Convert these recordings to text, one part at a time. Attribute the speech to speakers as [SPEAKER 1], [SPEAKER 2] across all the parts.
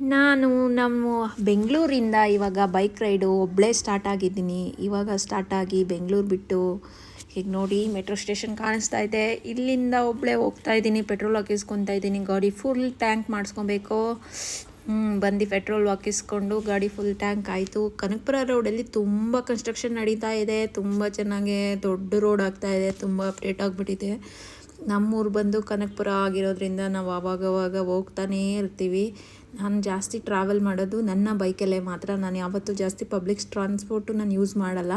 [SPEAKER 1] ನಾನು ನಮ್ಮ ಬೆಂಗಳೂರಿಂದ ಇವಾಗ ಬೈಕ್ ರೈಡು ಒಬ್ಬಳೇ ಸ್ಟಾರ್ಟ್ ಆಗಿದ್ದೀನಿ. ಇವಾಗ ಸ್ಟಾರ್ಟ್ ಆಗಿ ಬೆಂಗಳೂರು ಬಿಟ್ಟು ಈಗ ನೋಡಿ ಮೆಟ್ರೋ ಸ್ಟೇಷನ್ ಕಾಣಿಸ್ತಾ ಇದೆ. ಇಲ್ಲಿಂದ ಒಬ್ಬಳೇ ಹೋಗ್ತಾ ಇದ್ದೀನಿ ಪೆಟ್ರೋಲ್ ಹಾಕಿಸ್ಕೊತಾ ಇದ್ದೀನಿ. ಗಾಡಿ ಫುಲ್ ಟ್ಯಾಂಕ್ ಮಾಡಿಸ್ಕೊಬೇಕು. ಬಂದು ಪೆಟ್ರೋಲ್ ಹಾಕಿಸ್ಕೊಂಡು ಗಾಡಿ ಫುಲ್ ಟ್ಯಾಂಕ್ ಆಯಿತು. ಕನಕಪುರ ರೋಡಲ್ಲಿ ತುಂಬ ಕನ್ಸ್ಟ್ರಕ್ಷನ್ ನಡೀತಾ ಇದೆ. ತುಂಬ ಚೆನ್ನಾಗಿ ದೊಡ್ಡ ರೋಡ್ ಆಗ್ತಾ ಇದೆ. ತುಂಬ ಅಪ್ಡೇಟ್ ಆಗಿಬಿಟ್ಟಿದೆ. ನಮ್ಮೂರು ಬಂದು ಕನಕಪುರ ಆಗಿರೋದ್ರಿಂದ ನಾವು ಆವಾಗವಾಗ ಹೋಗ್ತಾನೇ ಇರ್ತೀವಿ. ನಾನು ಜಾಸ್ತಿ ಟ್ರಾವೆಲ್ ಮಾಡೋದು ನನ್ನ ಬೈಕಲ್ಲೇ ಮಾತ್ರ ನಾನು ಯಾವತ್ತೂ ಜಾಸ್ತಿ ಪಬ್ಲಿಕ್ ಟ್ರಾನ್ಸ್ಪೋರ್ಟು ನಾನು ಯೂಸ್ ಮಾಡಲ್ಲ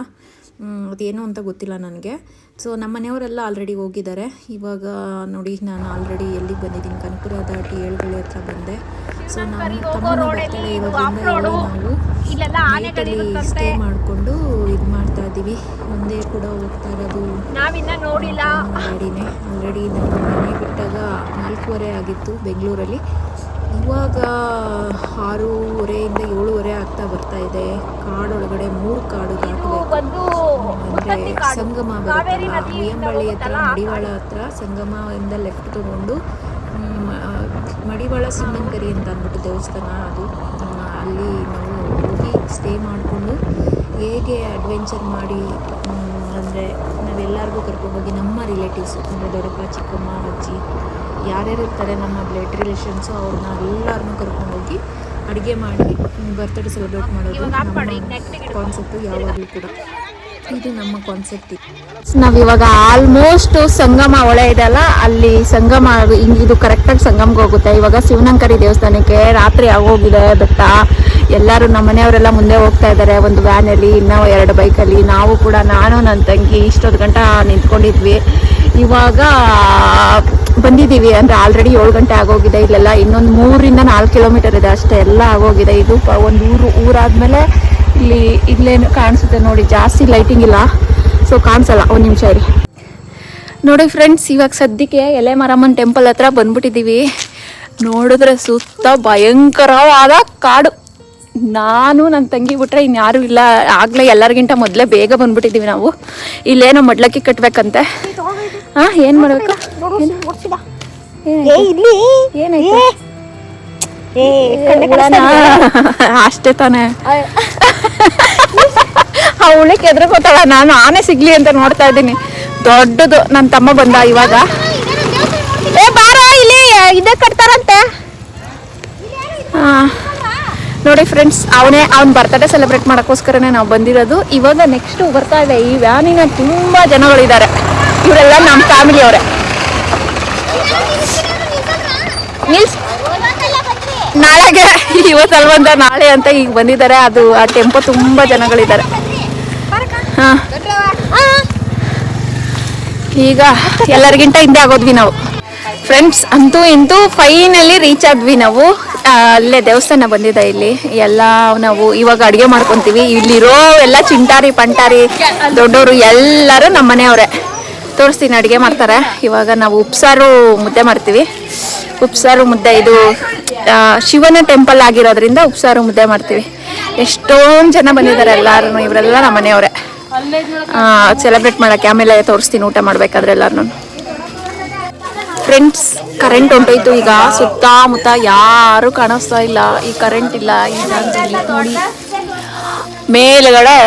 [SPEAKER 1] ಅದೇನು ಅಂತ ಗೊತ್ತಿಲ್ಲ ನನಗೆ ಸೊ ನಮ್ಮ ಮನೆಯವರೆಲ್ಲ ಆಲ್ರೆಡಿ ಹೋಗಿದ್ದಾರೆ ಇವಾಗ ನೋಡಿ ನಾನು ಆಲ್ರೆಡಿ ಎಲ್ಲಿಗೆ ಬಂದಿದ್ದೀನಿ ಕನಕಪುರ ದಾಟಿ ಏಳುಗಳಿ ಹತ್ರ ಬಂದೆ ಸೊ ನಾನು ತಮ್ಮನ ಬರ್ತಡೇ ಇರೋದ್ರಿಂದ ಇಲ್ಲಿ ನಾವು ನೈಟಲ್ಲಿ ಸ್ಟೇ ಮಾಡಿಕೊಂಡು ಇದು ಮಾಡ್ತಾ ಇದ್ದೀವಿ ಒಂದೇ ಕೂಡ ಹೋಗ್ತಾ ಇರೋದು ಗಾಡಿನೇ ಆಲ್ರೆಡಿ ನಮ್ಮ ಮನೆ ಬಿಟ್ಟಾಗ ನಾಲ್ಕೂವರೆ ಆಗಿತ್ತು ಬೆಂಗಳೂರಲ್ಲಿ ಇವಾಗ ಆರೂವರೆಯಿಂದ ಏಳುವರೆ ಆಗ್ತಾ ಬರ್ತಾ ಇದೆ. ಕಾಡೊಳಗಡೆ ಮೂರು ಕಾಡು ದಾಟಬೇಕು ಅಂದರೆ ಸಂಗಮ ಬರುತ್ತಲ್ಲ ಹತ್ರ ಮಡಿವಾಳ ಹತ್ರ ಸಂಗಮದಿಂದ ಲೆಫ್ಟ್ ತಗೊಂಡು ಮಡಿವಾಳ ಸಿಂಗಂಕರಿ ಅಂತ ಅಂದ್ಬಿಟ್ಟು ದೇವಸ್ಥಾನ ಅದು. ಅಲ್ಲಿ ನಾವು ಹೋಗಿ ಸ್ಟೇ ಮಾಡಿಕೊಂಡು ಹೇಗೆ ಅಡ್ವೆಂಚರ್ ಮಾಡಿ ಅಂದರೆ ನಾವೆಲ್ಲರಿಗೂ ಕರ್ಕೊಂಡೋಗಿ ನಮ್ಮ ರಿಲೇಟಿವ್ಸ್ ಅಂದರೆ ದೊಡ್ಡಪ್ಪ ಚಿಕ್ಕಮ್ಮ ಅಜ್ಜಿ ಯಾರ್ಯಾರು ಇರ್ತಾರೆ ನಮ್ಮ ಬ್ಲಡ್ ರಿಲೇಷನ್ಸು ಅವ್ರನ್ನ ಎಲ್ಲರನ್ನೂ ಕರ್ಕೊಂಡೋಗಿ ಅಡುಗೆ ಮಾಡಿ ಬರ್ತ್ಡೇ ಸೆಲೆಬ್ರೇಟ್ ಮಾಡೋದು ನಮ್ಮ ಕಾನ್ಸೆಪ್ಟು ಯಾವಾಗಲೂ ಕೂಡ. ಇದು ನಮ್ಮ ಕಾನ್ಸೆಪ್ಟ್ ಇವಾಗ ಆಲ್ಮೋಸ್ಟ್ ಸಂಗಮ ಹೊಳೆ ಇದೆಯಲ್ಲ ಅಲ್ಲಿ ಸಂಗಮ ಹಿಂಗ್ ಇದು ಕರೆಕ್ಟಾಗಿ ಸಂಗಮ್ಗೆ ಹೋಗುತ್ತೆ. ಇವಾಗ ಶಿವನಂಕರಿ ದೇವಸ್ಥಾನಕ್ಕೆ ರಾತ್ರಿ ಆಗೋಗಿದೆ ಬೆಟ್ಟ. ಎಲ್ಲರೂ ನಮ್ಮ ಮನೆಯವರೆಲ್ಲ ಮುಂದೆ ಹೋಗ್ತಾ ಇದ್ದಾರೆ ಒಂದು ವ್ಯಾನಲ್ಲಿ ಇನ್ನೂ ಎರಡು ಬೈಕಲ್ಲಿ ನಾವು ಕೂಡ ನಾನು ನನ್ನ ತಂಗಿ ಇಷ್ಟೊತ್ತು ಗಂಟೆ ನಿಂತ್ಕೊಂಡಿದ್ವಿ. ಇವಾಗ ಬಂದಿದ್ದೀವಿ ಅಂದರೆ ಆಲ್ರೆಡಿ ಏಳು ಗಂಟೆ ಆಗೋಗಿದೆ. ಇಲ್ಲೆಲ್ಲ ಇನ್ನೊಂದು ಮೂರಿಂದ ನಾಲ್ಕು ಕಿಲೋಮೀಟರ್ ಇದೆ ಅಷ್ಟೇ, ಎಲ್ಲ ಆಗೋಗಿದೆ. ಇದು ಒಂದು ಊರು, ಊರಾದಮೇಲೆ ಇಲ್ಲಿ ಇಲ್ಲೇನು ಕಾಣಿಸುತ್ತೆ ನೋಡಿ, ಜಾಸ್ತಿ ಲೈಟಿಂಗ್ ಇಲ್ಲ. ಸೊ ಕಾಣಿಸಲ್ಲ. ಒಂದು ನಿಮಿಷ ಇರಿ. ನೋಡಿ ಫ್ರೆಂಡ್ಸ್ ಇವಾಗ ಸದ್ಯಕ್ಕೆ ಎಲೆ ಟೆಂಪಲ್ ಹತ್ರ ಬಂದ್ಬಿಟ್ಟಿದ್ದೀವಿ. ನೋಡಿದ್ರೆ ಸುತ್ತ ಭಯಂಕರವಾದ ಕಾಡು. ನಾನು ನನ್ನ ತಂಗಿ ಬಿಟ್ರೆ ಇನ್ಯಾರು ಇಲ್ಲ. ಆಗಲೇ ಎಲ್ಲರಿಗಿಂತ ಮೊದಲೇ ಬೇಗ ಬಂದ್ಬಿಟ್ಟಿದ್ದೀವಿ ನಾವು. ಇಲ್ಲೇನೋ ಮಡ್ಲಕ್ಕಿ ಕಟ್ಬೇಕಂತೆ. ಹಾಂ ಏನ್ ಮಾಡ್ಬೇಕು? ಅಷ್ಟೇ ತಾನೆ. ಆ ಕೆದ್ರ ಎದ್ರಗೋತಾಳ ನಾನು ಆನೆ ಸಿಗ್ಲಿ ಅಂತ ನೋಡ್ತಾ ಇದ್ದೀನಿ. ದೊಡ್ಡದು ನನ್ನ ತಮ್ಮ ಬಂದ ಇವಾಗ. ಏ ಬಾರ ಇಲ್ಲಿ ಇದೇ ಕಟ್ತಾರಂತೆ. ಹಾ ನೋಡಿ ಫ್ರೆಂಡ್ಸ್ ಅವನೇ ಅವ್ನ ಬರ್ತಡೇ ಸೆಲೆಬ್ರೇಟ್ ಮಾಡೋಕ್ಕೋಸ್ಕರನೇ ನಾವು ಬಂದಿರೋದು. ಇವಾಗ ನೆಕ್ಸ್ಟ್ ಬರ್ತಾ ಇದೆ. ಈ ವ್ಯಾನಿನ ತುಂಬ ಜನಗಳಿದ್ದಾರೆ. ಇವರೆಲ್ಲ ನಮ್ಮ ಫ್ಯಾಮಿಲಿ ಅವರೇ. ನಿಲ್ಸ್. ನಾಳೆಗೆ ಇವತ್ತಲ್ವಂತ ನಾಳೆ ಅಂತ ಈಗ ಬಂದಿದ್ದಾರೆ. ಅದು ಆ ಟೆಂಪೋ ತುಂಬ ಜನಗಳಿದ್ದಾರೆ. ಹಾಂ. ಈಗ ಎಲ್ಲರಿಗಿಂತ ಹಿಂದೆ ಆಗೋದ್ವಿ ನಾವು. ಫ್ರೆಂಡ್ಸ್ ಅಂತೂ ಇಂತೂ ಫೈನಲಿ ರೀಚ್ ಆದ್ವಿ ನಾವು. ಅಲ್ಲೇ ದೇವಸ್ಥಾನ ಬಂದಿದೆ ಇಲ್ಲಿ. ಎಲ್ಲ ನಾವು ಇವಾಗ ಅಡುಗೆ ಮಾಡ್ಕೊತೀವಿ. ಇಲ್ಲಿರೋ ಎಲ್ಲ ಚಿಂಟಾರಿ, ಪಂಟಾರಿ ದೊಡ್ಡವರು ಎಲ್ಲರೂ ನಮ್ಮ ಮನೆಯವರೇ. ತೋರಿಸ್ತೀನಿ, ಅಡುಗೆ ಮಾಡ್ತಾರೆ. ಇವಾಗ ನಾವು ಉಪ್ಸಾರು ಮುದ್ದೆ ಮಾಡ್ತೀವಿ. ಉಪ್ಸಾರು ಮುದ್ದೆ ಇದು ಶಿವನ ಟೆಂಪಲ್ ಆಗಿರೋದ್ರಿಂದ ಉಪ್ಸಾರು ಮುದ್ದೆ ಮಾಡ್ತೀವಿ. ಎಷ್ಟೊಂದು ಜನ ಬಂದಿದ್ದಾರೆ ಎಲ್ಲರೂ ಇವರೆಲ್ಲ ನಮ್ಮ ಮನೆಯವರೇ. ಸೆಲೆಬ್ರೇಟ್ ಮಾಡೋಕ್ಕೆ ಆಮೇಲೆ ತೋರಿಸ್ತೀನಿ, ಊಟ ಮಾಡಬೇಕಾದ್ರೆ ಎಲ್ಲರೂ ಫ್ರೆಂಡ್ಸ್ ಕರೆಂಟ್ ಹೊಂಟೋಯ್ತು ಈಗ ಸುತ್ತಮುತ್ತ ಯಾರು ಕಾಣಿಸ್ತಾ ಇಲ್ಲ. ಈ ಕರೆಂಟ್ ಇಲ್ಲ. ಈ ನೋಡಿ. ಮೇಲ್ಗಡೆ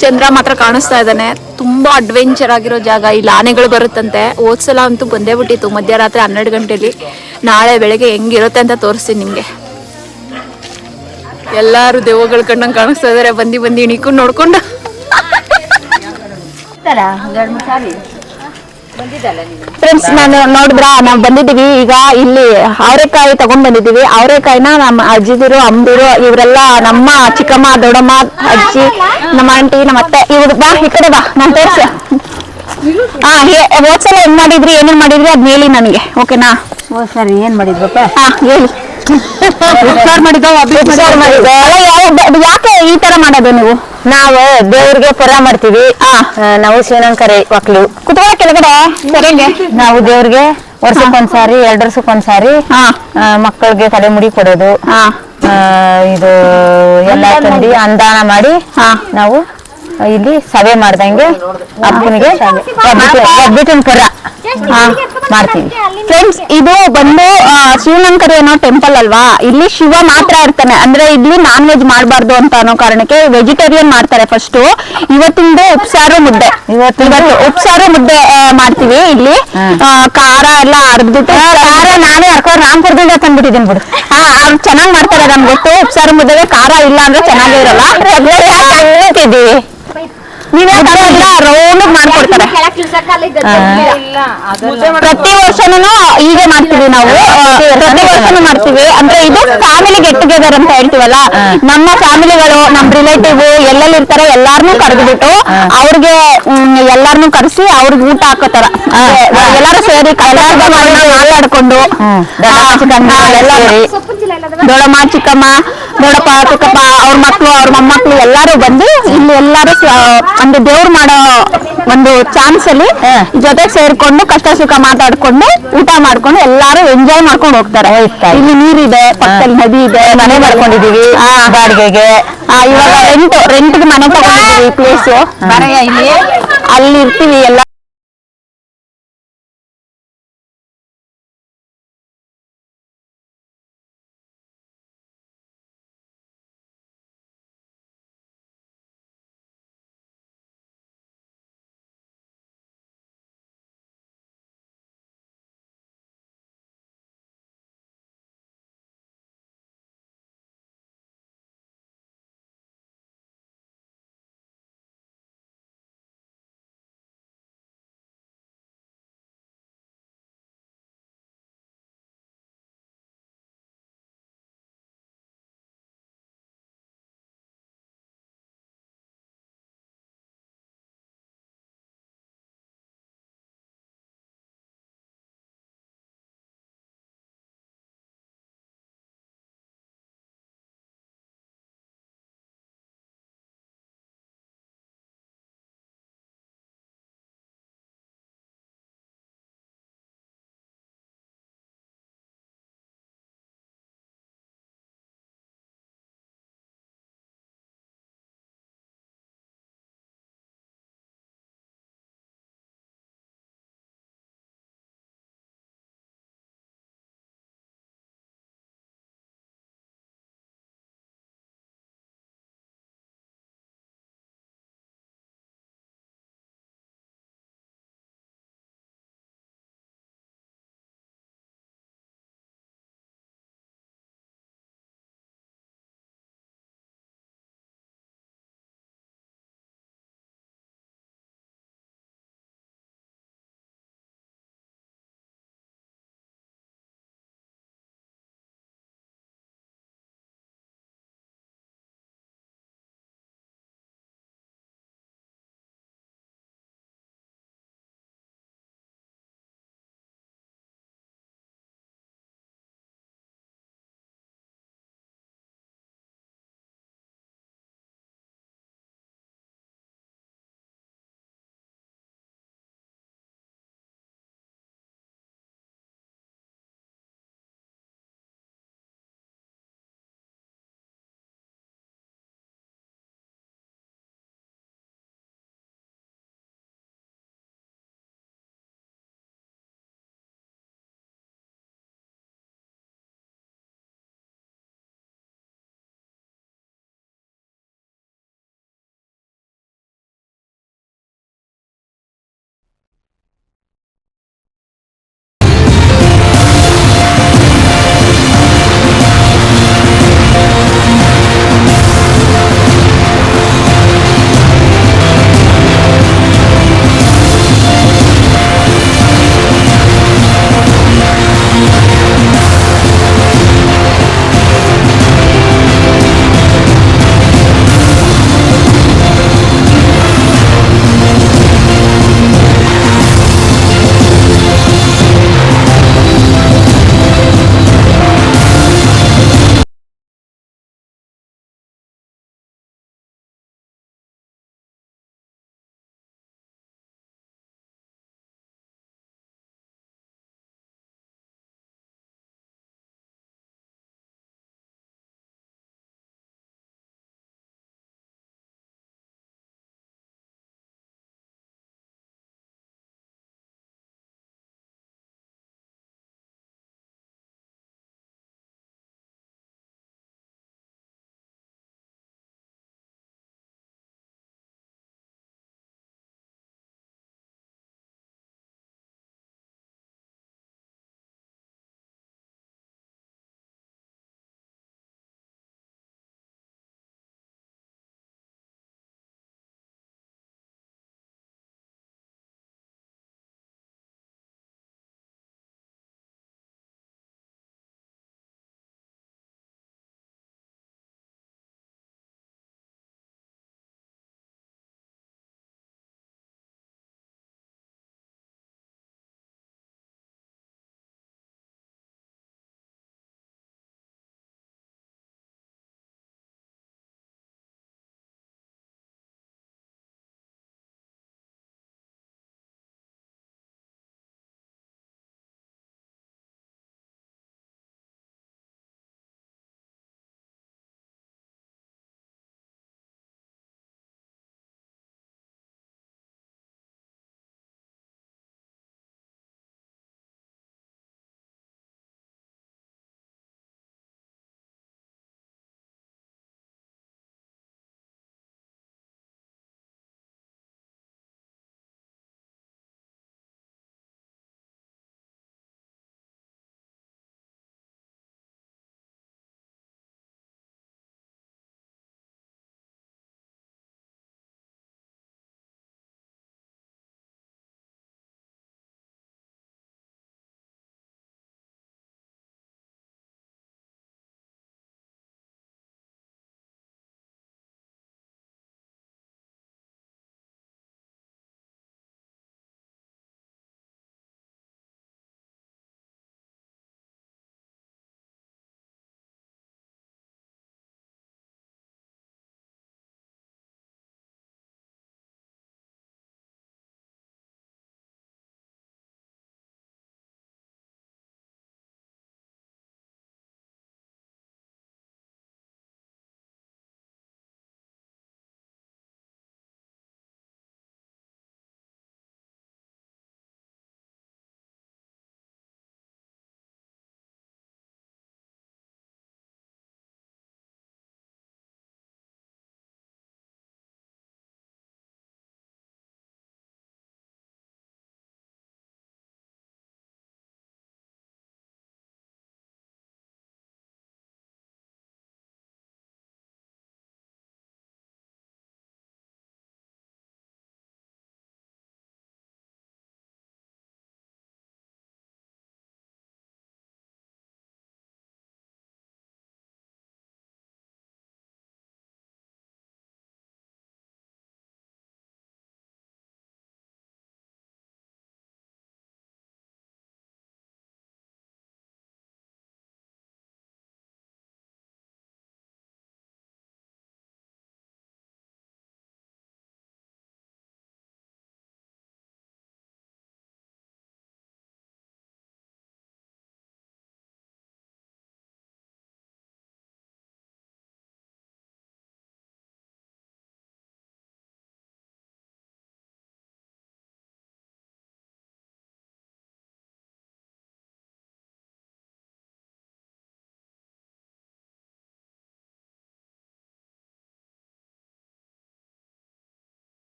[SPEAKER 1] ಚಂದ್ರ ಮಾತ್ರ ಕಾಣಿಸ್ತಾ ಇದ್ದಾನೆ. ತುಂಬಾ ಅಡ್ವೆಂಚರ್ ಆಗಿರೋ ಜಾಗ. ಇಲ್ಲಿ ಆನೆಗಳು ಬರುತ್ತಂತೆ. ಓದ್ಸಲ ಅಂತೂ ಬಂದೇ ಬಿಟ್ಟಿತ್ತು. ಮಧ್ಯರಾತ್ರಿ ಹನ್ನೆರಡು ಗಂಟೆಲಿ. ನಾಳೆ ಬೆಳಗ್ಗೆ ಹೆಂಗಿರುತ್ತೆ ಅಂತ ತೋರಿಸ್ತೀನಿ ನಿಮಗೆ. ಎಲ್ಲಾರು ದೇವಗಳು ಕಂಡಂಗೆ ಕಾಣಿಸ್ತಾ ಇದಾರೆ. ಬಂದು ಬಂದು, ಇಣಿಕೊಂಡು ನೋಡ್ಕೊಂಡು. ಫ್ರೆಂಡ್ಸ್ ನಾನು ನೋಡಿದ್ರ? ನಾವು ಬಂದಿದ್ದೀವಿ. ಈಗ ಇಲ್ಲಿ ಅವರೆಕಾಯಿ ತಗೊಂಡ್ ಬಂದಿದ್ದೀವಿ ಅವರೆಕಾಯಿನ ನಮ್ಮ ಅಜ್ಜಿದಿರು ಅಮ್ಮದಿರು ಇವರೆಲ್ಲ ನಮ್ಮ ಚಿಕ್ಕಮ್ಮ ದೊಡ್ಡಮ್ಮ ಅಜ್ಜಿ ನಮ್ಮ ಆಂಟಿ ನಮ್ಮ ಅತ್ತೆ ಇವ್ರು ಬಾ ಈ ಕಡೆ ಬಾ ನಾನು ತೋರ್ಸ ಹಾ ಹೋದ್ಸಲ ಏನ್ ಮಾಡಿದ್ರಿ? ಏನೇನ್ ಮಾಡಿದ್ರಿ? ಅದ್ ಹೇಳಿ ನನಗೆ ಓಕೆನಾ?
[SPEAKER 2] ಸರಿ ಏನ್ ಮಾಡಿದ್ರಪ್ಪ?
[SPEAKER 1] ಹಾ ಹೇಳಿ. ಮಾಡಿದ್ದು. ಯಾಕೆ ಈ ತರ ಮಾಡೋದು ನೀವು?
[SPEAKER 2] ನಾವು ದೇವ್ರಿಗೆ ಪುರ ಮಾಡ್ತೀವಿ. ನಾವು ಶಿವನಂಕರಿ ಮಕ್ಳು.
[SPEAKER 1] ಕುತ್ಕೊಳ್ಳ ಕೆಳಗಡೆ ಸರಿಗೆ
[SPEAKER 2] ನಾವು ದೇವ್ರಿಗೆ ವರ್ಷಕ್ಕೊಂದ್ಸಾರಿ ಎರಡ್ ವರ್ಷಕ್ಕೊಂದ್ಸಾರಿ ಮಕ್ಕಳಿಗೆ ತಲೆ ಮುಡಿ ಕೊಡೋದು. ಇದು ಎಲ್ಲ ತಂದಿ ಅನುದಾನ ಮಾಡಿ ನಾವು ಇಲ್ಲಿ ಸವೆ ಮಾಡ್ದಂಗೆ ಅಪ್ಪನಿಗೆ ಒಬ್ಬಿಟ್ಟಿನ ಪುರ ಮಾಡ್ತೀವಿ
[SPEAKER 3] ಫ್ರೆಂಡ್ಸ್ ಇದು ಬಂದು ಶಿವನಂಕರ ಅನ್ನೋ ಟೆಂಪಲ್ ಅಲ್ವಾ ಇಲ್ಲಿ ಶಿವ ಮಾತ್ರ ಇರ್ತಾನೆ ಅಂದ್ರೆ ಇಲ್ಲಿ ನಾನ್ ವೆಜ್ ಮಾಡಬಾರ್ದು ಅಂತ ಅನ್ನೋ ಕಾರಣಕ್ಕೆ ವೆಜಿಟೇರಿಯನ್ ಮಾಡ್ತಾರೆ ಫಸ್ಟ್ ಇವತ್ತಿಂದ ಉಪ್ಸಾರು ಮುದ್ದೆ ಇವತ್ತು ಉಪ್ಸಾರು ಮುದ್ದೆ ಮಾಡ್ತೀವಿ ಇಲ್ಲಿ ಖಾರ ಎಲ್ಲ ಅರ್ದ್ಬಿಟ್ಟು
[SPEAKER 2] ಖಾರ ನಾನೇ ಹರ್ಕೊಂಡು ರಾಮ್ಪುರದಿಂದ ತಂದ್ಬಿಟ್ಟಿದ್ದೀನಿ ಬಿಡು
[SPEAKER 3] ಚೆನ್ನಾಗ್ ಮಾಡ್ತಾರೆ ನಮ್ಗೆ ಗೊತ್ತು ಉಪ್ಸಾರು ಮುದ್ದೆಗೆ ಖಾರ ಇಲ್ಲ ಅಂದ್ರೆ ಚೆನ್ನಾಗೇ ಇರಲ್ಲ
[SPEAKER 2] ಇದೀವಿ
[SPEAKER 3] ನೀವೇ ರೌಂಡ್ ಮಾಡ್ಕೊಡ್ತಾರೆ. ಪ್ರತಿ ವರ್ಷನೂ ಹೀಗೆ ಮಾಡ್ತೀವಿ ನಾವು. ಪ್ರತಿ ವರ್ಷನೂ ಮಾಡ್ತೀವಿ. ಅಂದ್ರೆ ಇದು ಫ್ಯಾಮಿಲಿ ಗೆಟ್ ಟುಗೆದರ್ ಅಂತ ಹೇಳ್ತೀವಲ್ಲ ನಮ್ಮ ಫ್ಯಾಮಿಲಿಗಳು ನಮ್ ರಿಲೇಟಿವ್ ಎಲ್ಲೆಲ್ಲಿ ಇರ್ತಾರೆ ಎಲ್ಲಾರನು ಕರೆದ್ಬಿಟ್ಟು ಅವ್ರಿಗೆ ಎಲ್ಲಾರನು ಕರೆಸಿ ಅವ್ರಿಗೆ ಊಟ ಹಾಕೋತಾರ. ಎಲ್ಲಾರು ಸೇರಿ ಮಾತಾಡ್ಕೊಂಡು
[SPEAKER 2] ಎಲ್ಲ ಸೇರಿ.
[SPEAKER 3] ದೊಡ್ಡಮ್ಮ ಚಿಕ್ಕಮ್ಮ ದೊಡ್ಡಪ್ಪ ಚಿಕ್ಕಪ್ಪ ಅವ್ರ ಮಕ್ಳು ಅವ್ರ ಮೊಮ್ಮಕ್ಳು ಎಲ್ಲಾರು ಬಂದು ಇಲ್ಲಿ ಎಲ್ಲಾರು ಒಂದು ದೇವ್ರು ಮಾಡೋ ಒಂದು ಚಾನ್ಸ್ ಅಲ್ಲಿ ಜೊತೆ ಸೇರ್ಕೊಂಡು ಕಷ್ಟ ಸುಖ ಮಾತಾಡ್ಕೊಂಡು ಊಟ ಮಾಡ್ಕೊಂಡು ಎಲ್ಲಾರು ಎಂಜಾಯ್ ಮಾಡ್ಕೊಂಡು ಹೋಗ್ತಾರೆ. ಇಲ್ಲಿ ನೀರಿದೆ ಪಕ್ಕದಲ್ಲಿ ನದಿ ಇದೆ.
[SPEAKER 2] ಮನೆ ಮಾಡ್ಕೊಂಡಿದೀವಿ ಬಾಡಿಗೆಗೆ
[SPEAKER 3] ಆ, ಇವಾಗ ರೆಂಟ್ ರೆಂಟ್ ಮನೆ ತಗೊಂಡಿದೀವಿ ಪ್ಲೇಸ್ ಅಲ್ಲಿ ಇರ್ತೀವಿ ಎಲ್ಲ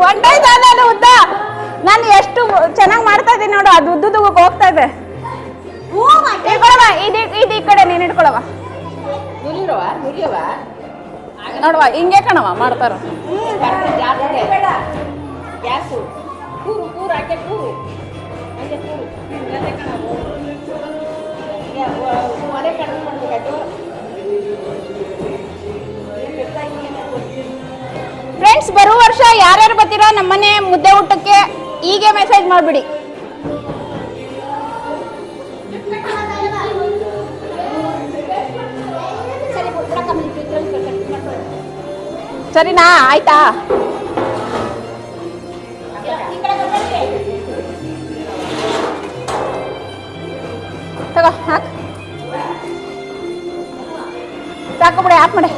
[SPEAKER 4] ಹೊಂಟೈತಾ ನಾನು ಉದ್ದ. ನಾನು ಎಷ್ಟು ಚೆನ್ನಾಗಿ ಮಾಡ್ತಾ ಇದ್ದೀನಿ ನೋಡು ಅದು ಉದ್ದುದ್ದು ಹೋಗ್ತಾ ಇದೆ. ಇಟ್ಕೊಳವ ಇದು ಇದು ಈ ಕಡೆ ನೀನು ಇಟ್ಕೊಳವ ನೋಡುವ ಹಿಂಗೆ ಕಣವ ಮಾಡ್ತಾರ.
[SPEAKER 5] ಮನೆ ಕಡಿಮೆ ಮಾಡ್ಬೇಕಾಯ್ತು
[SPEAKER 4] ಫ್ರೆಂಡ್ಸ್ ಬರುವ ವರ್ಷ ಯಾರ್ಯಾರು ಬರ್ತೀರೋ ನಮ್ಮನೆ ಮುದ್ದೆ ಊಟಕ್ಕೆ ಹೀಗೆ ಮೆಸೇಜ್ ಮಾಡಿಬಿಡಿ. ಸರಿನಾ? ಆಯ್ತಾ? ತಗೋ, ಹಾಕ್. ಸಾಕು ಬಿಡಿ ಯಾಕೆ ಮಾಡಿ.